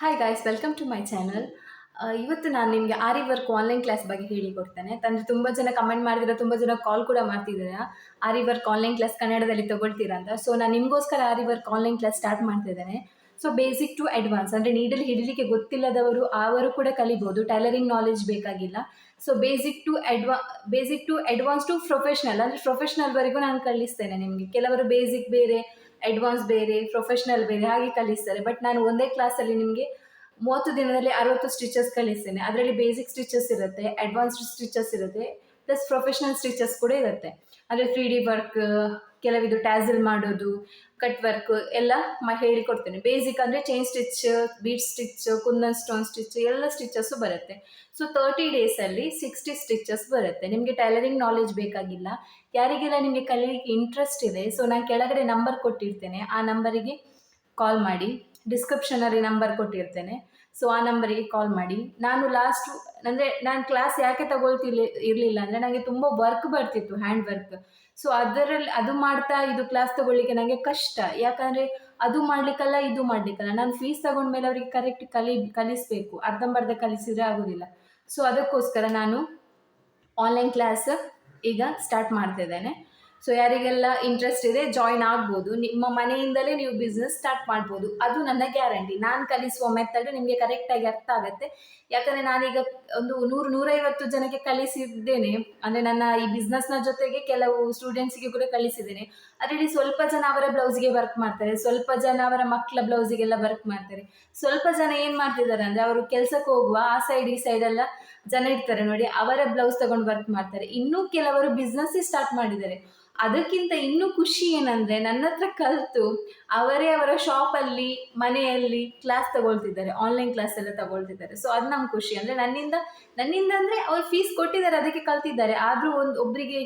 Hi guys welcome to my channel ಇವತ್ತು ನಾನು ನಿಮಗೆ ಆರಿ ವರ್ಕ್ ಆನ್ಲೈನ್ ಕ್ಲಾಸ್ ಬಗ್ಗೆ ಹೇಳಿಕೊಡ್ತೇನೆ ತಂದರೆ ತುಂಬ ಜನ ಕಮೆಂಟ್ ಮಾಡಿದ್ರೆ ತುಂಬ ಜನ ಕಾಲ್ ಕೂಡ ಮಾಡ್ತಿದ್ದೀರಾ. ಆರಿ ವರ್ಕ್ ಆನ್ಲೈನ್ ಕ್ಲಾಸ್ ಕನ್ನಡದಲ್ಲಿ ತಗೊಳ್ತೀರಾ ಅಂತ. ಸೊ ನಾನು ನಿಮಗೋಸ್ಕರ aari work online class start ಮಾಡ್ತಿದ್ದೇನೆ ಸೊ ಬೇಸಿಕ್ ಟು ಅಡ್ವಾನ್ಸ್ ಅಂದರೆ ನೀಡಲ್ ಹಿಡಿಲಿಕ್ಕೆ ಗೊತ್ತಿಲ್ಲದವರು ಅವರು ಕೂಡ ಕಲಿಬೋದು. ಟೈಲರಿಂಗ್ ನಾಲೆಜ್ ಬೇಕಾಗಿಲ್ಲ. So basic to ಅಡ್ವಾ basic to advance to professional ಅಂದರೆ ಪ್ರೊಫೆಷ್ನಲ್ವರೆಗೂ ನಾನು ಕಲಿಸ್ತೇನೆ ನಿಮಗೆ. ಕೆಲವರು ಬೇಸಿಕ್ ಬೇರೆ ಅಡ್ವಾನ್ಸ್ ಬೇರೆ ಪ್ರೊಫೆಷ್ನಲ್ ಬೇರೆ ಹಾಗೆ ಕಲಿಸ್ತಾರೆ. ಬಟ್ ನಾನು ಒಂದೇ ಕ್ಲಾಸಲ್ಲಿ ನಿಮಗೆ ಮೂವತ್ತು ದಿನದಲ್ಲಿ ಅರವತ್ತು ಸ್ಟಿಚಸ್ ಕಲಿಸ್ತೇನೆ. ಅದರಲ್ಲಿ ಬೇಸಿಕ್ ಸ್ಟಿಚಸ್ ಇರುತ್ತೆ ಅಡ್ವಾನ್ಸ್ಡ್ ಸ್ಟಿಚಸ್ ಇರುತ್ತೆ. ಪ್ಲಸ್ ಪ್ರೊಫೆಷನಲ್ ಸ್ಟಿಚಸ್ ಕೂಡ ಇರುತ್ತೆ. ಅಂದರೆ ತ್ರೀ ಡಿ ವರ್ಕ್ ಕೆಲವಿದು ಟ್ಯಾಸಲ್ ಮಾಡೋದು ಕಟ್ ವರ್ಕ್ ಎಲ್ಲ ಮ ಹೇಳಿಕೊಡ್ತೇನೆ. ಬೇಸಿಕ್ ಅಂದರೆ chain stitch bead stitch kundan stone stitch ಎಲ್ಲ ಸ್ಟಿಚಸ್ಸು ಬರುತ್ತೆ. ಸೊ ತರ್ಟಿ ಡೇಸಲ್ಲಿ ಸಿಕ್ಸ್ಟಿ ಸ್ಟಿಚಸ್ ಬರುತ್ತೆ. ನಿಮಗೆ ಟೈಲರಿಂಗ್ ನಾಲೆಜ್ ಬೇಕಾಗಿಲ್ಲ. ಯಾರಿಗೆಲ್ಲ ನಿಮಗೆ ಕಲಿಯಲಿಕ್ಕೆ ಇಂಟ್ರೆಸ್ಟ್ ಇದೆ ಸೊ ನಾನು ಕೆಳಗಡೆ ನಂಬರ್ ಕೊಟ್ಟಿರ್ತೇನೆ. ಆ ನಂಬರಿಗೆ ಕಾಲ್ ಮಾಡಿ. ಡಿಸ್ಕ್ರಿಪ್ಷನಲ್ಲಿ ನಂಬರ್ ಕೊಟ್ಟಿರ್ತೇನೆ. ಸೊ ಆ ನಂಬರಿಗೆ ಕಾಲ್ ಮಾಡಿ. ನಾನು ಲಾಸ್ಟು ಅಂದರೆ ನಾನು ಕ್ಲಾಸ್ ಯಾಕೆ ತಗೊಳ್ತಿರ್ಲಿ, ಇರಲಿಲ್ಲ ಅಂದರೆ ನನಗೆ ತುಂಬ ವರ್ಕ್ ಬರ್ತಿತ್ತು ಹ್ಯಾಂಡ್ ವರ್ಕ್ ಸೊ ಅದರಲ್ಲಿ ಅದು ಮಾಡ್ತಾ ಇದು ಕ್ಲಾಸ್ ತಗೊಳ್ಳಿಕ್ಕೆ ನನಗೆ ಕಷ್ಟ. ಯಾಕಂದರೆ ಅದು ಮಾಡಲಿಕ್ಕಲ್ಲ, ಇದು ಮಾಡಲಿಕ್ಕಲ್ಲ. ನಾನು ಫೀಸ್ ತಗೊಂಡ್ಮೇಲೆ ಅವರಿಗೆ ಕರೆಕ್ಟ್ ಕಲಿ, ಕಲಿಸಬೇಕು. ಅರ್ಧಂಬರ್ಧ ಕಲಿಸಿದ್ರೆ ಆಗೋದಿಲ್ಲ. ಸೊ ಅದಕ್ಕೋಸ್ಕರ ನಾನು ಆನ್ಲೈನ್ ಕ್ಲಾಸ್ ಈಗ ಸ್ಟಾರ್ಟ್ ಮಾಡ್ತಿದ್ದೇನೆ. ಸೊ ಯಾರಿಗೆಲ್ಲ ಇಂಟ್ರೆಸ್ಟ್ ಇದೆ ಜಾಯಿನ್ ಆಗ್ಬೋದು. ನಿಮ್ಮ ಮನೆಯಿಂದಲೇ ನೀವು ಬಿಸ್ನೆಸ್ ಸ್ಟಾರ್ಟ್ ಮಾಡ್ಬೋದು. ಅದು ನನ್ನ ಗ್ಯಾರಂಟಿ ನಾನು ಕಲಿಸುವ ಮೆಥಡ್ ನಿಮಗೆ ಕರೆಕ್ಟಾಗಿ ಅರ್ಥ ಆಗುತ್ತೆ. ಯಾಕಂದರೆ ನಾನೀಗ ಒಂದು ನೂರು, ನೂರೈವತ್ತು ಜನಕ್ಕೆ ಕಲಿಸಿದ್ದೇನೆ. ಅಂದರೆ ನನ್ನ ಈ ಬಿಸ್ನೆಸ್ನ ಜೊತೆಗೆ ಕೆಲವು ಸ್ಟೂಡೆಂಟ್ಸ್ಗೆ ಕೂಡ ಕಲಿಸಿದ್ದೇನೆ. ಅದರಲ್ಲಿ ಸ್ವಲ್ಪ ಜನ ಅವರ ಬ್ಲೌಸ್ಗೆ ವರ್ಕ್ ಮಾಡ್ತಾರೆ. ಸ್ವಲ್ಪ ಜನ ಅವರ ಮಕ್ಕಳ ಬ್ಲೌಸಿಗೆಲ್ಲ ವರ್ಕ್ ಮಾಡ್ತಾರೆ. ಸ್ವಲ್ಪ ಜನ ಏನು ಮಾಡ್ತಿದ್ದಾರೆ ಅಂದರೆ, ಅವರು ಕೆಲಸಕ್ಕೆ ಹೋಗುವ, ಆ ಸೈಡ್ ಈ ಸೈಡೆಲ್ಲ ಜನ ಇರ್ತಾರೆ ನೋಡಿ, ಅವರ ಬ್ಲೌಸ್ ತಗೊಂಡು ವರ್ಕ್ ಮಾಡ್ತಾರೆ. ಇನ್ನೂ ಕೆಲವರು ಬಿಸ್ನೆಸ್ ಸ್ಟಾರ್ಟ್ ಮಾಡಿದ್ದಾರೆ. ಅದಕ್ಕಿಂತ ಇನ್ನೂ ಖುಷಿ ಏನಂದ್ರೆ, ನನ್ನ ಹತ್ರ ಕಲಿತು ಅವರೇ ಅವರ ಶಾಪಲ್ಲಿ ಮನೆಯಲ್ಲಿ ಕ್ಲಾಸ್ ತಗೊಳ್ತಿದ್ದಾರೆ. ಆನ್ಲೈನ್ ಕ್ಲಾಸ್ ಎಲ್ಲ ತಗೊಳ್ತಿದ್ದಾರೆ. ಸೊ ಅದು ನಮ್ಗೆ ಖುಷಿ. ಅಂದರೆ ನನ್ನಿಂದ ನನ್ನಿಂದ ಅಂದರೆ ಅವ್ರು ಫೀಸ್ ಕೊಟ್ಟಿದ್ದಾರೆ, ಅದಕ್ಕೆ ಕಲ್ತಿದ್ದಾರೆ. ಆದರೂ ಒಂದು ಒಬ್ಬರಿಗೆ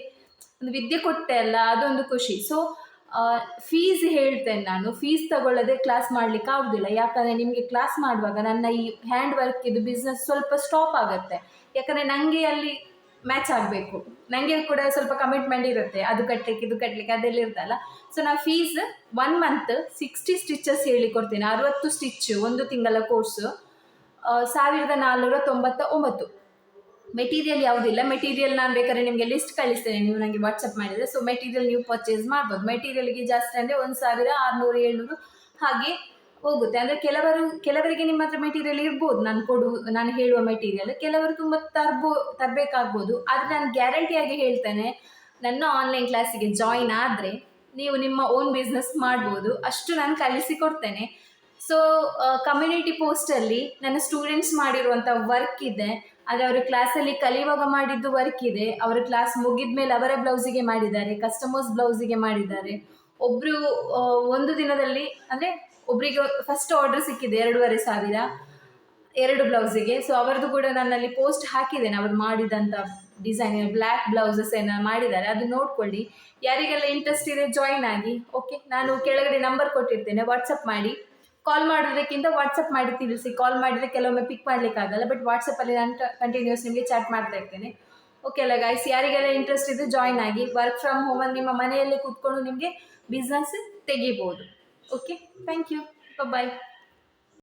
ಒಂದು ವಿದ್ಯೆ ಕೊಟ್ಟೆ ಅಲ್ಲ, ಅದೊಂದು ಖುಷಿ. ಸೊ ಫೀಸ್ ಹೇಳ್ತೇನೆ ನಾನು. ಫೀಸ್ ತಗೊಳ್ಳದೆ ಕ್ಲಾಸ್ ಮಾಡ್ಲಿಕ್ಕೆ ಆಗೋದಿಲ್ಲ. ಯಾಕಂದರೆ ನಿಮಗೆ ಕ್ಲಾಸ್ ಮಾಡುವಾಗ ನನ್ನ ಈ ಹ್ಯಾಂಡ್ ವರ್ಕ್ ಇದು ಬಿಸ್ನೆಸ್ ಸ್ವಲ್ಪ ಸ್ಟಾಪ್ ಆಗುತ್ತೆ. ಯಾಕಂದರೆ ನನಗೆ ಅಲ್ಲಿ ಮ್ಯಾಚ್ ಆಗಬೇಕು. ನನಗೆ ಕೂಡ ಸ್ವಲ್ಪ ಕಮಿಟ್ಮೆಂಟ್ ಇರುತ್ತೆ. ಅದು ಕಟ್ಟಲಿಕ್ಕೆ ಇದು ಕಟ್ಟಲಿಕ್ಕೆ ಅದೆಲ್ಲ ಇರುತ್ತಲ್ಲ. ಸೊ ನಾನು fees one month sixty stitches ಹೇಳಿಕೊಡ್ತೀನಿ ಅರವತ್ತು ಸ್ಟಿಚ್ ಒಂದು ತಿಂಗಳ ಕೋರ್ಸು ಸಾವಿರದ ನಾನ್ನೂರ ತೊಂಬತ್ತ ಒಂಬತ್ತು ಮೆಟೀರಿಯಲ್ ಯಾವುದಿಲ್ಲ. ಮೆಟೀರಿಯಲ್ ನಾನು ಬೇಕಾದ್ರೆ ನಿಮಗೆ ಲಿಸ್ಟ್ ಕಳಿಸ್ತೇನೆ. ನೀವು ನನಗೆ ವಾಟ್ಸಪ್ ಮಾಡಿದರೆ. ಸೊ ಮೆಟೀರಿಯಲ್ ನೀವು ಪರ್ಚೇಸ್ ಮಾಡ್ಬೋದು. ಮೆಟೀರಿಯಲ್ಗೆ ಜಾಸ್ತಿ ಅಂದರೆ ಒಂದು ಸಾವಿರ, ಆರುನೂರು, ಏಳ್ನೂರು ಹಾಗೆ ಹೋಗುತ್ತೆ. ಅಂದರೆ ಕೆಲವರು, ಕೆಲವರಿಗೆ ನಿಮ್ಮ ಹತ್ರ ಮೆಟೀರಿಯಲ್ ಇರ್ಬೋದು. ನಾನು ಕೊಡು, ನಾನು ಹೇಳುವ ಮೆಟೀರಿಯಲ್ ಕೆಲವರು ತುಂಬ ತರ್ಬೋ, ತರಬೇಕಾಗ್ಬೋದು. ಆದರೆ ನಾನು ಗ್ಯಾರಂಟಿಯಾಗಿ ಹೇಳ್ತೇನೆ, ನನ್ನ ಆನ್ಲೈನ್ ಕ್ಲಾಸಿಗೆ ಜಾಯಿನ್ ಆದರೆ ನೀವು ನಿಮ್ಮ ಓನ್ ಬಿಸ್ನೆಸ್ ಮಾಡ್ಬೋದು. ಅಷ್ಟು ನಾನು ಕಲಿಸಿಕೊಡ್ತೇನೆ ಸೊ ಕಮ್ಯುನಿಟಿ ಪೋಸ್ಟಲ್ಲಿ ನನ್ನ ಸ್ಟೂಡೆಂಟ್ಸ್ ಮಾಡಿರುವಂಥ ವರ್ಕ್ ಇದೆ. ಆದರೆ ಅವರು ಕ್ಲಾಸಲ್ಲಿ ಕಲಿಯುವಾಗ ಮಾಡಿದ್ದು ವರ್ಕ್ ಇದೆ. ಅವರು ಕ್ಲಾಸ್ ಮುಗಿದ ಮೇಲೆ ಅವರ ಬ್ಲೌಸಿಗೆ ಮಾಡಿದ್ದಾರೆ ಕಸ್ಟಮರ್ಸ್ ಬ್ಲೌಸಿಗೆ ಮಾಡಿದ್ದಾರೆ. ಒಬ್ಬರು ಒಂದು ದಿನದಲ್ಲಿ ಅಂದರೆ ಒಬ್ಬರಿಗೆ ಫಸ್ಟ್ ಆರ್ಡರ್ ಸಿಕ್ಕಿದೆ, ಎರಡೂವರೆ ಸಾವಿರ, ಎರಡು ಬ್ಲೌಸಿಗೆ ಸೊ ಅವರದ್ದು ಕೂಡ ನನ್ನಲ್ಲಿ ಪೋಸ್ಟ್ ಹಾಕಿದ್ದೇನೆ ಅವರು ಮಾಡಿದಂಥ ಡಿಸೈನ್ ಬ್ಲ್ಯಾಕ್ ಬ್ಲೌಸಸ್ ಏನೋ ಮಾಡಿದ್ದಾರೆ. ಅದು ನೋಡ್ಕೊಳ್ಳಿ. ಯಾರಿಗೆಲ್ಲ ಇಂಟ್ರೆಸ್ಟ್ ಇದೆ ಜಾಯಿನ್ ಆಗಿ. ಓಕೆ ನಾನು ಕೆಳಗಡೆ ನಂಬರ್ ಕೊಟ್ಟಿರ್ತೇನೆ ವಾಟ್ಸಪ್ ಮಾಡಿ. ಕಾಲ್ ಮಾಡೋದಕ್ಕಿಂತ ವಾಟ್ಸಪ್ ಮಾಡಿ ತಿಳಿಸಿ ಕಾಲ್ ಮಾಡಿದರೆ ಕೆಲವೊಮ್ಮೆ ಪಿಕ್ ಮಾಡಲಿಕ್ಕಾಗಲ್ಲ ಬಟ್ ವಾಟ್ಸಪ್ಪಲ್ಲಿ ನಾನು ಕಂಟಿನ್ಯೂಸ್ ನಿಮಗೆ ಚಾಟ್ ಮಾಡ್ತಾ ಇರ್ತೇನೆ. ಓಕೆ ಅಲ್ಲ ಗಾಯ್ಸ್ ಯಾರಿಗೆಲ್ಲ ಇಂಟ್ರೆಸ್ಟ್ ಇದೆ ಜಾಯಿನ್ ಆಗಿ ವರ್ಕ್ ಫ್ರಮ್ ಹೋಮ್ ಅಲ್ಲಿ ನಿಮ್ಮ ಮನೆಯಲ್ಲೇ ಕೂತ್ಕೊಂಡು ನಿಮಗೆ ಬಿಸ್ನೆಸ್ ತೆಗಿಬೋದು. Okay thank you bye